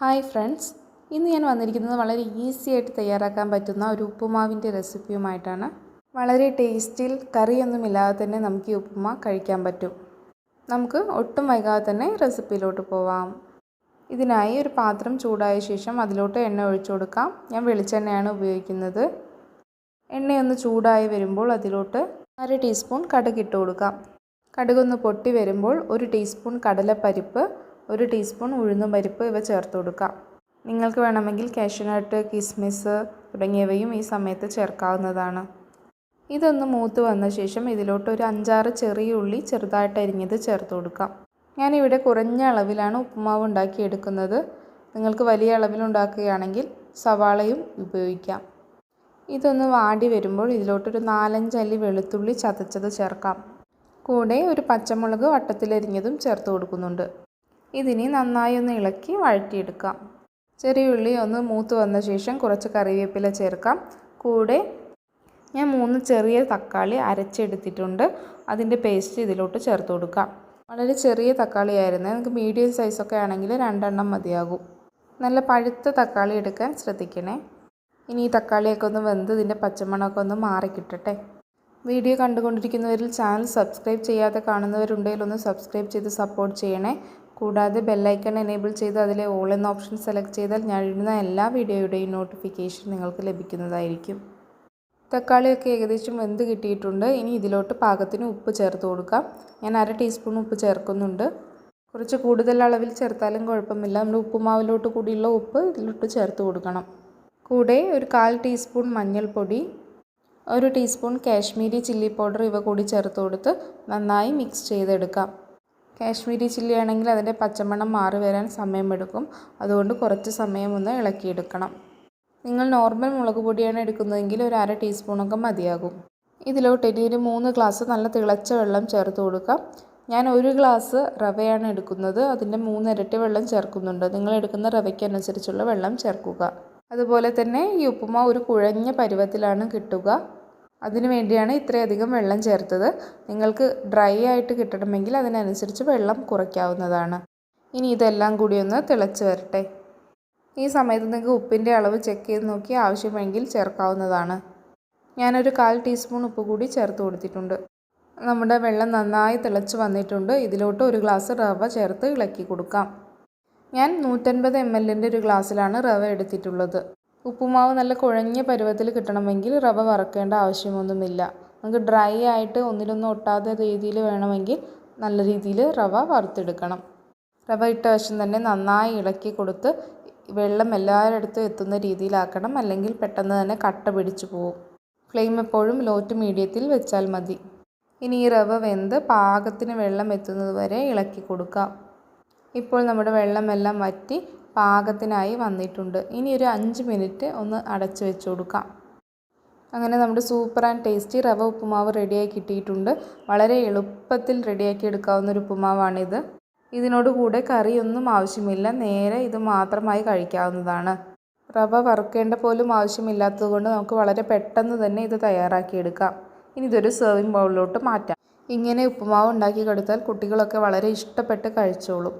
Hi friends. ഇന്ന് ഞാൻ വന്നിരിക്കുന്നത് വളരെ ഈസി ആയിട്ട് തയ്യാറാക്കാൻ പറ്റുന്ന ഒരു ഉപ്പുമാവിന്റെ റെസിപ്പിയുമായിട്ടാണ്. വളരെ ടേസ്റ്റിൽ കറിയൊന്നുമില്ലാതെ തന്നെ നമുക്ക് ഈ ഉപ്പുമാ കഴിക്കാൻ പറ്റും. നമുക്ക് ഒട്ടും വൈകാതെ തന്നെ റെസിപ്പിയിലോട്ട് പോവാം. ഇതിനായി ഒരു പാത്രം ചൂടായ ശേഷം അതിലോട്ട് എണ്ണ ഒഴിച്ചു കൊടുക്കാം. ഞാൻ വെളിച്ചെണ്ണയാണ് ഉപയോഗിക്കുന്നത്. എണ്ണയൊന്ന് ചൂടായി വരുമ്പോൾ അതിലോട്ട് അര ടീസ്പൂൺ കടുക് ഇട്ട് കൊടുക്കാം. കടുകൊന്ന് പൊട്ടി വരുമ്പോൾ ഒരു ടീസ്പൂൺ കടലപ്പരിപ്പ് ഒരു ടീസ്പൂൺ ഉഴുന്നും പരിപ്പ് ഇവ ചേർത്ത് കൊടുക്കാം. നിങ്ങൾക്ക് വേണമെങ്കിൽ കാഷ്യൂനട്ട് കിസ്മിസ് തുടങ്ങിയവയും ഈ സമയത്ത് ചേർക്കാവുന്നതാണ്. ഇതൊന്ന് മൂത്ത് വന്ന ശേഷം ഇതിലോട്ട് ഒരു അഞ്ചാറ് ചെറിയ ഉള്ളി ചെറുതായിട്ട് അരിഞ്ഞത് ചേർത്ത് കൊടുക്കാം. ഞാനിവിടെ കുറഞ്ഞ അളവിലാണ് ഉപ്പുമാവ് ഉണ്ടാക്കിയെടുക്കുന്നത്. നിങ്ങൾക്ക് വലിയ അളവിൽ ഉണ്ടാക്കുകയാണെങ്കിൽ സവാളയും ഉപയോഗിക്കാം. ഇതൊന്ന് വാടി വരുമ്പോൾ ഇതിലോട്ടൊരു നാലഞ്ചല്ലി വെളുത്തുള്ളി ചതച്ചത് ചേർക്കാം. കൂടെ ഒരു പച്ചമുളക് വട്ടത്തിലരിഞ്ഞതും ചേർത്ത് കൊടുക്കുന്നുണ്ട്. ഇതിനി നന്നായി ഒന്ന് ഇളക്കി വഴറ്റിയെടുക്കാം. ചെറിയ ഉള്ളി ഒന്ന് മൂത്ത് വന്ന ശേഷം കുറച്ച് കറിവേപ്പില ചേർക്കാം. കൂടെ ഞാൻ മൂന്ന് ചെറിയ തക്കാളി അരച്ചെടുത്തിട്ടുണ്ട്. അതിന്റെ പേസ്റ്റ് ഇതിലോട്ട് ചേർത്ത് കൊടുക്കാം. വളരെ ചെറിയ തക്കാളി ആയിരുന്നു നിങ്ങൾക്ക് മീഡിയം സൈസൊക്കെ ആണെങ്കിൽ രണ്ടെണ്ണം മതിയാകും. നല്ല പഴുത്ത തക്കാളി എടുക്കാൻ ശ്രദ്ധിക്കണേ. ഇനി ഈ തക്കാളിയൊക്കെ ഒന്ന് വെന്ത് ഇതിന്റെ പച്ചമണമൊക്കെ ഒന്ന് മാറിക്കിട്ടട്ടെ വീഡിയോ കണ്ടുകൊണ്ടിരിക്കുന്നവരിൽ ചാനൽ സബ്സ്ക്രൈബ് ചെയ്യാതെ കാണുന്നവരുണ്ടെങ്കിൽ ഒന്ന് സബ്സ്ക്രൈബ് ചെയ്ത് സപ്പോർട്ട് ചെയ്യണേ. കൂടാതെ ബെല്ലൈക്കൺ എനേബിൾ ചെയ്ത് അതിലെ ഓൾ എന്ന ഓപ്ഷൻ സെലക്ട് ചെയ്താൽ ഞാൻ ഇടുന്ന എല്ലാ വീഡിയോയുടെയും നോട്ടിഫിക്കേഷൻ നിങ്ങൾക്ക് ലഭിക്കുന്നതായിരിക്കും. തക്കാളിയൊക്കെ ഏകദേശം വെന്ത് കിട്ടിയിട്ടുണ്ട്. ഇനി ഇതിലോട്ട് പാകത്തിന് ഉപ്പ് ചേർത്ത് കൊടുക്കാം. ഞാൻ അര ടീസ്പൂൺ ഉപ്പ് ചേർക്കുന്നുണ്ട്. കുറച്ച് കൂടുതൽ അളവിൽ ചേർത്താലും കുഴപ്പമില്ല. നമ്മൾ ഉപ്പുമാവിലോട്ട് കൂടിയുള്ള ഉപ്പ് ഇതിലോട്ട് ചേർത്ത് കൊടുക്കണം. കൂടെ ഒരു കാൽ ടീസ്പൂൺ മഞ്ഞൾപ്പൊടി ഒരു ടീസ്പൂൺ കാശ്മീരി ചില്ലി പൗഡർ ഇവ കൂടി ചേർത്ത് കൊടുത്ത് നന്നായി മിക്സ് ചെയ്തെടുക്കാം. കാശ്മീരി ചില്ലി ആണെങ്കിൽ അതിന്റെ പച്ചമണം മാറി വരാൻ സമയമെടുക്കും. അതുകൊണ്ട് കുറച്ച് സമയം ഒന്ന് ഇളക്കിയെടുക്കണം. നിങ്ങൾ നോർമൽ മുളക് പൊടിയാണ് എടുക്കുന്നതെങ്കിൽ ഒരു അര ടീസ്പൂണൊക്കെ മതിയാകും. ഇതിലോട്ട് ഇനി ഒരു മൂന്ന് ഗ്ലാസ് നല്ല തിളച്ച വെള്ളം ചേർത്ത് കൊടുക്കാം. ഞാൻ ഒരു ഗ്ലാസ് റവയാണ് എടുക്കുന്നത്. അതിന്റെ മൂന്നിരട്ടി വെള്ളം ചേർക്കുന്നുണ്ട്. നിങ്ങൾ എടുക്കുന്ന റവയ്ക്കനുസരിച്ചുള്ള വെള്ളം ചേർക്കുക. അതുപോലെ തന്നെ ഈ ഉപ്പുമ ഒരു കുഴഞ്ഞ പരുവത്തിലാണ് കിട്ടുക. അതിനു വേണ്ടിയാണ് ഇത്രയധികം വെള്ളം ചേർത്തത്. നിങ്ങൾക്ക് ഡ്രൈ ആയിട്ട് കിട്ടണമെങ്കിൽ അതിനനുസരിച്ച് വെള്ളം കുറയ്ക്കാവുന്നതാണ്. ഇനി ഇതെല്ലാം കൂടി ഒന്ന് തിളച്ച് വരട്ടെ. ഈ സമയത്ത് നിങ്ങൾക്ക് ഉപ്പിന്റെ അളവ് ചെക്ക് ചെയ്ത് നോക്കി ആവശ്യമെങ്കിൽ ചേർക്കാവുന്നതാണ്. ഞാനൊരു കാൽ ടീസ്പൂൺ ഉപ്പ് കൂടി ചേർത്ത് കൊടുത്തിട്ടുണ്ട്. നമ്മുടെ വെള്ളം നന്നായി തിളച്ച് വന്നിട്ടുണ്ട്. ഇതിലോട്ട് ഒരു ഗ്ലാസ് റവ ചേർത്ത് ഇളക്കി കൊടുക്കാം. ഞാൻ നൂറ്റൻപത് എം എല്ലിന്റെ ഒരു ഗ്ലാസ്സിലാണ് റവ എടുത്തിട്ടുള്ളത്. ഉപ്പുമാവ് നല്ല കുഴഞ്ഞ പരുവത്തിൽ കിട്ടണമെങ്കിൽ റവ വറക്കേണ്ട ആവശ്യമൊന്നുമില്ല. നമുക്ക് ഡ്രൈ ആയിട്ട് ഒന്നിലൊന്നും ഒട്ടാത്ത രീതിയിൽ വേണമെങ്കിൽ നല്ല രീതിയിൽ റവ വറുത്തെടുക്കണം. റവ ഇട്ട വശം തന്നെ നന്നായി ഇളക്കി കൊടുത്ത് വെള്ളം എല്ലാവരിടത്തും എത്തുന്ന രീതിയിലാക്കണം. അല്ലെങ്കിൽ പെട്ടെന്ന് തന്നെ കട്ട പിടിച്ചു പോകും ഫ്ലെയിം എപ്പോഴും ലോ ടു മീഡിയത്തിൽ വെച്ചാൽ മതി. ഇനി ഈ റവ വെന്ത് പാകത്തിന് വെള്ളം എത്തുന്നത് വരെ ഇളക്കി കൊടുക്കാം. ഇപ്പോൾ നമ്മുടെ വെള്ളമെല്ലാം വറ്റി പാകത്തിനായി വന്നിട്ടുണ്ട്. ഇനി ഒരു അഞ്ച് മിനിറ്റ് ഒന്ന് അടച്ചു വെച്ച് കൊടുക്കാം. അങ്ങനെ നമ്മുടെ super and tasty rava uppumavu റെഡിയായി കിട്ടിയിട്ടുണ്ട്. വളരെ എളുപ്പത്തിൽ റെഡിയാക്കി എടുക്കാവുന്ന ഒരു ഉപ്പുമാവാണിത്. ഇതിനോട് കൂടെ കറിയൊന്നും ആവശ്യമില്ല. നേരെ ഇത് മാത്രമായി കഴിക്കാവുന്നതാണ്. റവ വറുക്കേണ്ട പോലും ആവശ്യമില്ലാത്തതുകൊണ്ട് നമുക്ക് വളരെ പെട്ടെന്ന് തന്നെ ഇത് തയ്യാറാക്കിയെടുക്കാം ഇനി ഇതൊരു സെർവിങ് ബൗളിലോട്ട് മാറ്റാം. ഇങ്ങനെ ഉപ്പുമാവ് ഉണ്ടാക്കി കൊടുത്താൽ കുട്ടികളൊക്കെ വളരെ ഇഷ്ടപ്പെട്ട് കഴിച്ചോളും.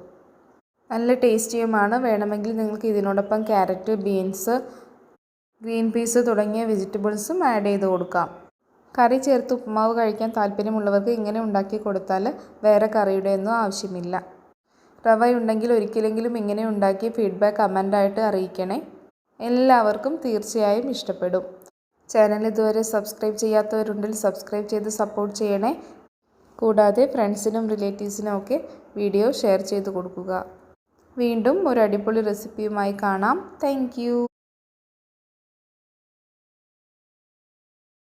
നല്ല ടേസ്റ്റിയുമാണ്. വേണമെങ്കിൽ നിങ്ങൾക്ക് ഇതിനോടൊപ്പം ക്യാരറ്റ് ബീൻസ് ഗ്രീൻ പീസ് തുടങ്ങിയ വെജിറ്റബിൾസും ആഡ് ചെയ്ത് കൊടുക്കാം. കറി ചേർത്ത് ഉപ്പുമാവ് കഴിക്കാൻ താല്പര്യമുള്ളവർക്ക് ഇങ്ങനെ ഉണ്ടാക്കി കൊടുത്താൽ വേറെ കറിയുടെ ഒന്നും ആവശ്യമില്ല. റവ ഉണ്ടെങ്കിൽ ഒരിക്കലെങ്കിലും ഇങ്ങനെ ഉണ്ടാക്കി ഫീഡ്ബാക്ക് കമന്റായിട്ട് അറിയിക്കണേ. എല്ലാവർക്കും തീർച്ചയായും ഇഷ്ടപ്പെടും. ചാനൽ ഇതുവരെ സബ്സ്ക്രൈബ് ചെയ്യാത്തവരുണ്ടെങ്കിൽ സബ്സ്ക്രൈബ് ചെയ്ത് സപ്പോർട്ട് ചെയ്യണേ. കൂടാതെ ഫ്രണ്ട്സിനും റിലേറ്റീവ്സിനും ഒക്കെ വീഡിയോ ഷെയർ ചെയ്ത് കൊടുക്കുക. വീണ്ടും ഒരു അടിപൊളി റെസിപ്പിയുമായി കാണാം. താങ്ക്